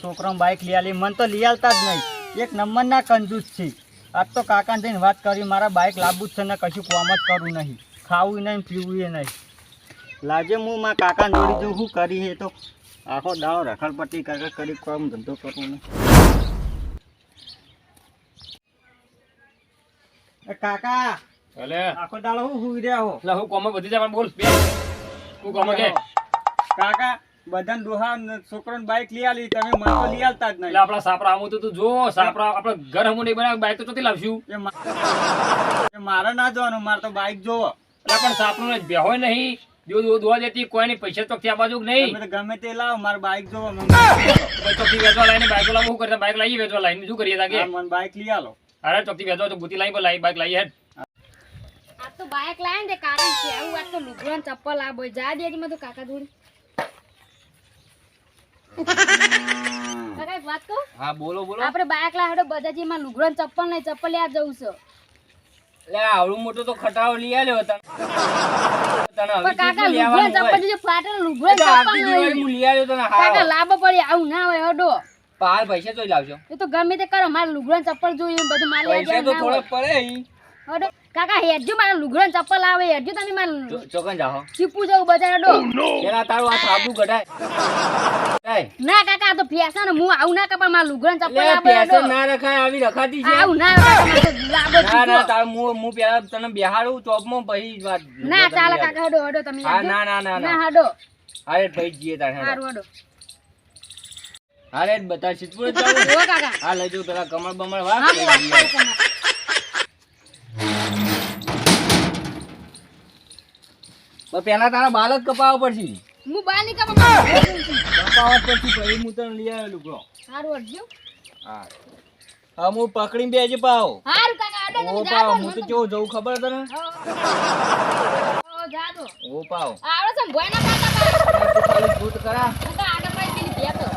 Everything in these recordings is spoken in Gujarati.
છોકરાને બાઇક લઈ આલી. મને તો લઈ આલતા જ નહીં. એક નંબરના કંજૂસ છે. આજ તો કાકાને જઈને વાત કરી મારા બાઇક લાવવું જ છે ને કશું કોમ જ કરવું નહીં. ખાવું નહીં પીવું નહીં. લાજે હું મારા કાકાને જોડી જોઉં શું કરી હે તો આખો દાવ રખડપટ્ટી કાકા કરી કોમ ધંધો કરવું નહીં. કાકા એટલે આખો દાડો હું સુઈ રહ્યા હો. એટલે હું બધી પણ બોલ કે? કાકા બધાને ને છોકરાને બાઇક લઈ આલી તમે મને તો લઈ આલતા જ નહીં. એટલે આપણા સાપરા આવું તો તું જો સાપરા આપણે ઘર હમું નહીં બનાવ બાઈક તો ચોથી લાવશું. એ મારે ના જોવાનું મારે તો બાઇક જોવો. એટલે પણ સાપરું ને બેહોય નહીં. જો દો દોવા દેતી કોઈ નહીં પૈસા તો ત્યાં બાજુ નહીં. તમે ગમે તે લાવો મારે બાઇક જોવો મને ચોથી વેચવા લાવીને બાઈક લાવું શું કરતા બાઈક લઈ વેચવા લાવીને શું કરીએ તાકે? મને બાઇક લઈ આલો. અરે ચોથી વેચવા તો ગુતી લાવી લાવી બાઈક લઈ હેડ આ તો બાઇક લાવે ને કારણ છે. આવું આ તો લુગડો ચપ્પલ આ બોય જા દેજી માં તો કાકા જોડી. કાકા વાત કહું? હા બોલો બોલો. આપણે બાઇક લાવે બધાજી માં લુગડો ચપ્પલ નહીં ચપ્પલ લેવા જવું છે. એટલે આવડું મોટું તો ખટાવો લઈ આલ્યો તને તને પણ કાકા લુગડો ચપ્પલ? જો ફાટેલ લુગડો ચપ્પલ લઈ આલ્યો તને કાકા પડી આવું ના હોય હડો. પાર પૈસા તો લાવજો. એ તો ગમે તે કરો મારે લુગડો ચપ્પલ જોઈએ બધું તો ના પડે હડો કાકા હેડજો મારે લુગડો ચપ્પલ આવે હેડજો તમે મારે ચોકન જાઓ. ચીપું જવું બજાર હડો. પેલા તારું આ થાબડું કઢાય. ના કાકા આ તો ફેશન હું આવું ના કપા મારે લુગડો ચપ્પલ આવે હડો. ના રખાય આવી રખાતી છે. આવું ના જ ના ના. તાર હું હું પેલા તને બેહાડું ચોપમાં પછી જ વાત ના ચાલે. કાકા હડો હડો તમે હા. ના ના ના ના હડો. અરે ભાઈ જઈએ તાર હેડો. સારું હડો. અરે બધા સિદ્ધપુર જ કાકા. હા લઈ જાઉં પેલા કમળ બમળ વાહ હા હું વાત કરું તમારે. પણ પેલા તારા બાલ જ કપાવવા પડશે. હું કપાવવા પડશે તને લઈ આવ્યો લુગડો સારું હડજો હા. હા હું પકડીને બેજે પાવ સારું કાકા હડો ઓ પાવ હું તો કેવું જવું ખબર તને? ઓ ઓ પાવ આવડે છે ભોય ના કાકા ખાલી છૂટ કરા હું તો આગળ પાડી ભેતો.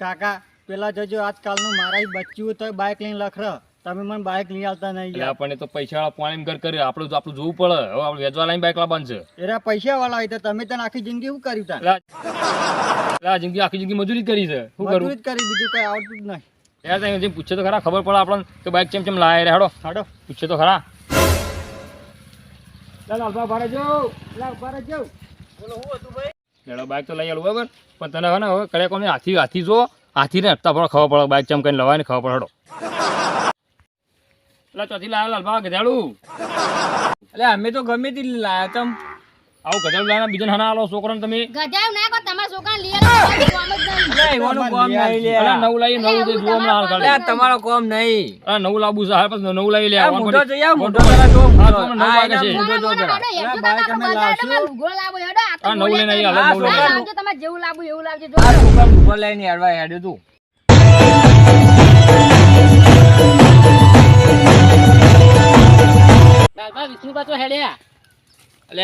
કાકા પેલા જોજો આજકાલનું મારા બચ્ચું તો બાઇક લઈને લખર. તમે મને બાઇક લઈ આવતા નહીં એટલે આપણને તો પૈસા વાળા પાણી ઘર કરે. આપણું તો આપણું જોવું પડે. હવે આપણે વેચવા લાઈન બાઇક લાવવાનું છે એરા પૈસા વાળા હોય તો તમે તને આખી જિંદગી શું કર્યું તા એટલે જિંદગી આખી જિંદગી મજૂરી કરી છે. શું કરું? મજૂરી કરી બીજું કઈ આવડતું જ નહીં. યાર તમે જે પૂછે તો ખરા ખબર પડે આપણને કે બાઇક ચેમ ચેમ લાવે રે હેડો. હાડો. પૂછે તો ખરા. ચાલ અલ્પા ભાડે જો લા ભાડે જો લેડો બાઈક તો લઈ આવું બરાબર? પણ તને હવે ને હવે કડે કોને હાથી હાથી જો. હાથી ને હપ્તા પર ખબર પડે બાઈક ચેમ કરીને લવાય ને ખબર પડે હેડો. એટલે ચોથી લાવ્યા લાલભા ગધેડું. એટલે અમે તો ગમે તે લાયા તમ. આવું ગધેડું લાયા બીજાને હના આલો છોકરાને તમે. ગજાયું ના કહો તમારા છોકરાને લઈ આવો, તમારું કામ જ નહીં. એટલે એવાનું કોમ નહીં લે. નવું લાવવું છે હાલ પછી નવું લાવી લે આ આવવાનું મોઢો કરી. જોઈ આવ, મોઢો મોઢો જરા જો, હા, મોઢો. તમને નવું લઈને આવી, હાલો, નહીં. નવું આ લઈને. લાવજો, તમારે જેવું લાવવું એવું લાવજો છોકરા ઉપર લઈને હેડવા હેડ્યો તું.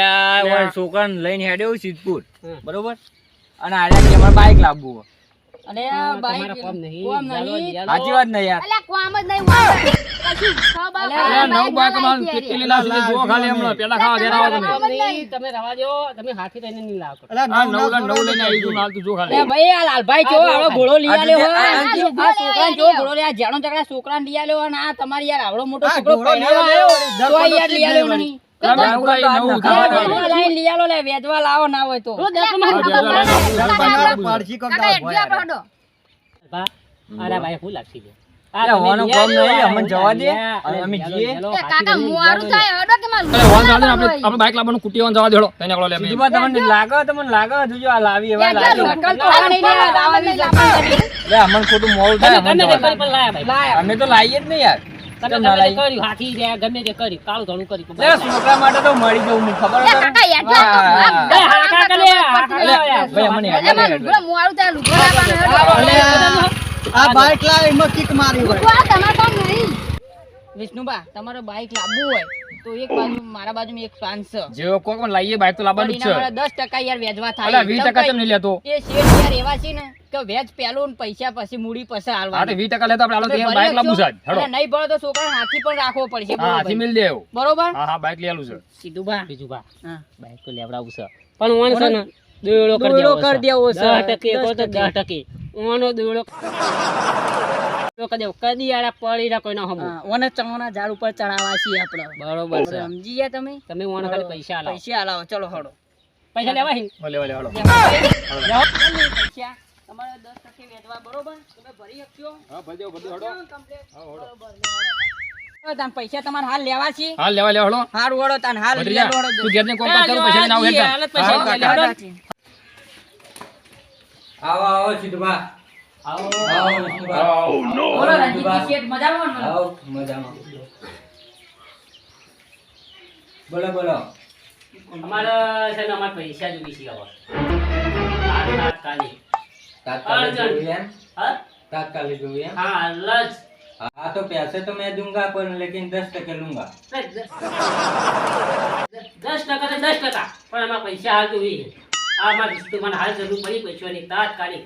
આ ઓય છોકરાને લઈને હેડ્યો સિદ્ધપુર. બરોબર? અને આજે કે અમારે બાઈક લાવવું છે. સાચી વાત નહીં યાર? અલ્યા, કોમ જ નહીં, વાહ. કશું ખાવા બાવા અલા, નવું બાઈક બાઈક ના અમારે લાવી કેટલી ત્યારે. લાવશે જુઓ ખાલી હમણાં. પેલા ખાવા ઘેર આવો તમે કોમ જ નહીં. અલા આ નવું નવું ના લઈને આવી છોકરા તું હાલ તું જો ખાલી. ભાઈ આ લાલભાઈ જો આવડો ઘોડો લઈ આલ્યો હોય. આ આ જો, ઘોડો લઈ આ જાણો ચકડા છોકરાને લઈ આલ્યો અને આ તમારી યાર આવડો મોટો છોકરો ઘોડો લઈ પરણ્યો આલ્યો, આવ્યો. તો યાર લઈ આલ્યો નહીં. નવું લાવી નવું હા, ખાવા ઘોડો લઈને લઈ આલો લે વેચવા લાવો ના હોય તો. અલ્યા, હા, ખબર જો, જો, પડે. જો, કાકા, જો, આપણે- પારસી કોક કાકા, દાવ હેડજો ભોય આપણે હારે. હડો. એટલે હોવાનું કોમ નહીં અમને જવા દે. અને અમે જઈએ. એ કાકા, મોડું થાય, હડો કે મારે અરે વાંધો નહીં, લુગડો આપણે આપણે બાઈક લાવવાનું કુટી જવા દેડો. અમે. તમને લાગે તમને લાગે જોજો આ લાવી એવા હેડજો, લાવી નકલ તો લાવીએ જ નહીં, યાર. જવા દે. અમે તો? લે, છોકરા માટે મળી જવું ખબર છે કાકા, હેડજો. આ. કાકા લે, લે. દે, એમાં આ કિક મારી તમારે. વિષ્ણુબા તમારો બાઈક લાવવું હોય તો એક બાજુ મારા બાજુ એક છે. જેવો કોક પણ લાવીએ બાઇક તો લાવવાનું છે. દસ ટકા યાર વેચવા થાય. વીસ ટકા કેમ નહીં લેતો. એ શેઠ યાર એવા છે ને કે વેચ પેલો ને પૈસા પછી મૂડી પછી હા વીસ ટકા લેતો આપણે હાલો તો લાવવું છે આજ. હેડો. એટલે નહીં ભરો તો છોકરા હાથી પણ રાખવો પડશે. હાથી મિલ દે બરોબર? હા હા બાઈક લઈ આલું છે. સીધું બા બીજું બા હા. બાઈક તો લેવડાવું છે. પણ ઓન છે ને દોડો કરી દેવો છે. દસ ટકે દસ ટકે. ઓનો દોયડો દેવો કદી આડા પડી ના કોઈ ના ઓને ચણોના ઝાડ ઉપર ચડાવવા છીએ આપણે. બરોબર છે. સમજી ગયા તમે? તમે ઓનો ખાલી પૈસા આલો પૈસા આલાવો ચલો હળો. પૈસા લેવા હી? ભલે ભલે હાલો પૈસા. તમારે વેચવા બરોબર? તમે ભરી હા હાલો હવે તાન પૈસા તમારે હાલ લેવા છે? હાલ લેવા લેવા હાલો વળો તાન હાલ લેવા. તું ઘેર કોમ પૈસા આવું. આવો આવો બોલો રણજીતજી શેઠ મજામાં ને? આવો મજામાં બોલો બોલો અમારે છે ને અમારે પૈસા જોઈએ છે હવે આ તાત્કાલિક તાત્કાલિક અર્જન્ટ. જોઈએ એમ હા તાત્કાલિક જોઈએ એમ હા હાલ જ हाँ तो पैसे तो मैं दूंगा पर लेकिन दस टके लूंगा દસ ટકા તો દસ ટકા પણ આમાં પૈસા હાલ જોઈએ આમાં વિસ્તુ મને હાલ જરૂર પડી પૈસાની તાત્કાલિક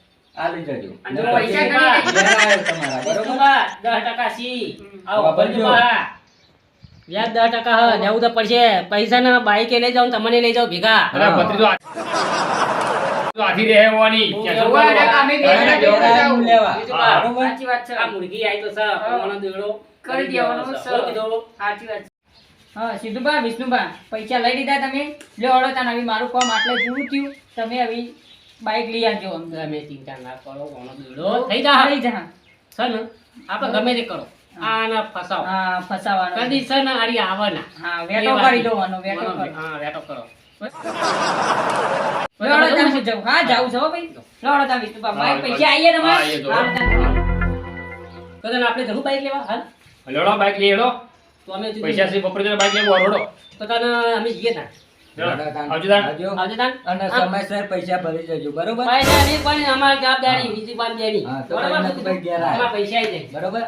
આલી જજો. અને પૈસા તમારા બરોબર? વિષ્ણુભા દસ ટકા સી. આવો વાપરજો. વ્યાજ દસ ટકા હા લેવું તો પડશે. પૈસા ના બાઈકે લઈ જાઉં તમને લઈ જાઉં. ભેગા વિષ્ણુભા પૈસા લઈ લીધા તમે. લેવડો હળો તાન હવે મારું કામ આટલે પૂરું થયું. તમે હવે બાઈક લઈ આવજો. અમે ચિંતા ના કરો કોનો બીડો. થઈ જા. થઈ જા. છે ને? આપણે ગમે તે કરો. આના ફસાવ. હા ફસાવાનો. કદી છે ને આરી આવે ના હા વેટો. કરી દેવાનો વેટો કરો. હા વેટો કરો. હા છો ભાઈ. બાઈક પૈસા તમારે આપણે જરૂર બાઈક લેવા? હાલ. તો અમે પૈસા સી બપોરે જઈને બાઇક લેવું તો તને અમે જઈએ તા સમયસર પૈસા ભરી જજો બરોબર? પૈસા નહીં પણ અમારી જવાબદારી બીજી પણ દેની બરોબર? પૈસા આવી બરોબર?